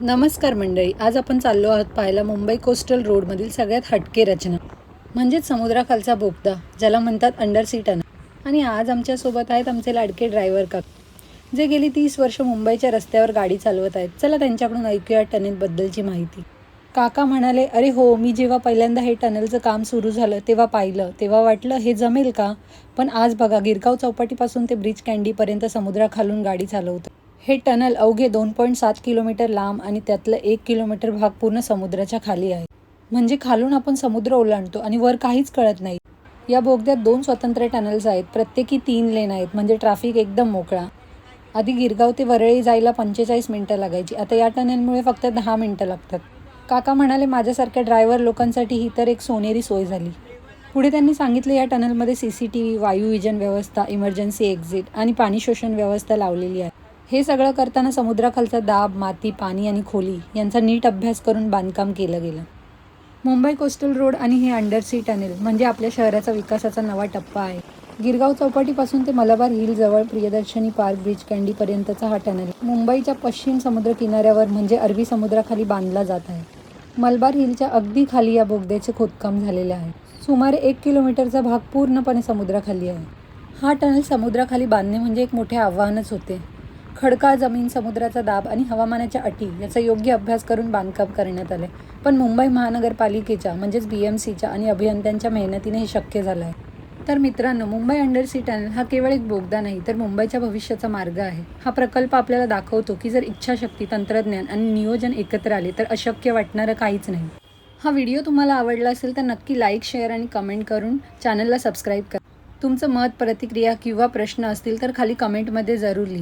नमस्कार मंडळी आज आपण चाललो आहोत पाहायला मुंबई कोस्टल रोडमधील सगळ्यात हटके रचना म्हणजेच समुद्राखालचा बोगदा ज्याला म्हणतात अंडर सी टनल आणि आज आमच्यासोबत आहेत आमचे लाडके ड्रायव्हर का जे गेली तीस वर्ष मुंबईच्या रस्त्यावर गाडी चालवत आहेत. चला त्यांच्याकडून ऐकूया टनेलबद्दलची माहिती. काका म्हणाले अरे हो मी जेव्हा पहिल्यांदा हे टनेलचं काम सुरू झालं तेव्हा पाहिलं तेव्हा वाटलं हे जमेल का? पण आज बघा गिरगाव चौपाटीपासून ते ब्रिज कँडीपर्यंत समुद्राखालून गाडी चालवतं हे टनल अवघे दोन पॉईंट सात किलोमीटर लांब आणि त्यातलं एक किलोमीटर भाग पूर्ण समुद्राच्या खाली आहे. म्हणजे खालून आपण समुद्र ओलांडतो आणि वर काहीच कळत नाही. या बोगद्यात दोन स्वतंत्र टनल्स आहेत. प्रत्येकी तीन लेन आहेत. म्हणजे ट्रॅफिक एकदम मोकळा. आधी गिरगाव ते वरळी जायला पंचेचाळीस मिनटं लागायची. आता या टनेलमुळे फक्त दहा मिनटं लागतात. काका म्हणाले माझ्यासारख्या ड्रायव्हर लोकांसाठी ही तर एक सोनेरी सोय झाली. पुढे त्यांनी सांगितलं या टनलमध्ये सी सी टी व्ही वायू विजन व्यवस्था इमर्जन्सी एक्झिट आणि पाणी शोषण व्यवस्था लावलेली आहे. हे सगळं करताना समुद्राखालचा दाब माती पाणी आणि खोली यांचा नीट अभ्यास करून बांधकाम केलं गेलं. मुंबई कोस्टल रोड आणि हे अंडरसी टनेल म्हणजे आपल्या शहराचा विकासाचा नवा टप्पा आहे. गिरगाव चौपाटीपासून ते मलबार हिल जवळ प्रियदर्शनी पार्क ब्रिज कँडीपर्यंतचा हा टनेल. मुंबईच्या पश्चिम समुद्र किनाऱ्यावर म्हणजे अरबी समुद्राखाली बांधला जात आहे. मलबार हिलच्या अगदी खाली या बोगद्याचे खोदकाम झालेले आहे. सुमारे एक किलोमीटरचा भाग पूर्णपणे समुद्राखाली आहे. हा टनेल समुद्राखाली बांधणे म्हणजे एक मोठे आव्हानच होते. खडकाळ जमीन समुद्राचा दाब आणि हवामानाच्या अटी याचा योग्य अभ्यास करून बांधकाम करण्यात आले. पण मुंबई महानगरपालिकेच्या म्हणजेच बी एम सीच्या आणि अभियंत्यांच्या मेहनतीने हे शक्य झालं आहे. तर मित्रांनो मुंबई अंडर सी टनल हा केवळ एक बोगदा नाही तर मुंबईच्या भविष्याचा मार्ग आहे. हा प्रकल्प आपल्याला दाखवतो की जर इच्छाशक्ती तंत्रज्ञान आणि नियोजन एकत्र आले तर अशक्य वाटणारं काहीच नाही. हा व्हिडिओ तुम्हाला आवडला असेल तर नक्की लाईक शेअर आणि कमेंट करून चॅनलला सबस्क्राईब करा. तुमचं मत प्रतिक्रिया किंवा प्रश्न असतील तर खाली कमेंटमध्ये जरूर लिहा.